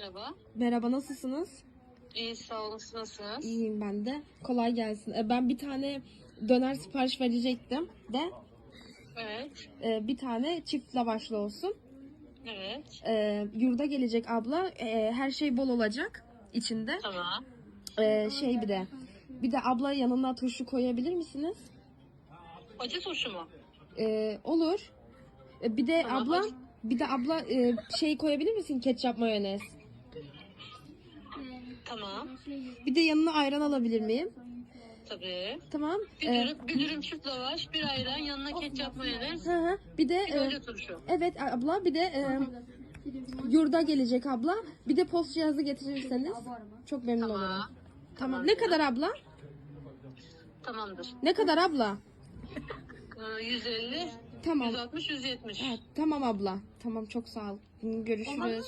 Merhaba. Merhaba nasılsınız? İyi sağ olun. Siz nasılsınız? İyiyim ben de. Kolay gelsin. E, Ben bir tane döner sipariş verecektim de Evet. e, bir tane çift lavaşlı olsun. Evet. E, Yurda gelecek abla. Her şey bol olacak içinde. Tamam. Şey bir de bir de abla yanına turşu koyabilir misiniz? Acı turşu mu? Olur. Bir de Tamam, abla hadi. bir de abla e, şey koyabilir misin? Ketçap mayonez. Tamam. Bir de yanına ayran alabilir miyim? Tabii. Tamam. Bir E, dürüm, bir dürüm çift lavaş, bir ayran, yanına ketçap mayonez, Hı hı. Bir de bir e, turşu. Evet abla bir de e, yurda gelecek abla. Bir de post cihazı getirirseniz çok memnun Tamam. olurum. Tamam. Ne kadar abla? Tamamdır. Ne kadar abla? Ee, 150, Tamam. 160, 170. Evet, tamam abla. Tamam çok sağ ol. Görüşürüz.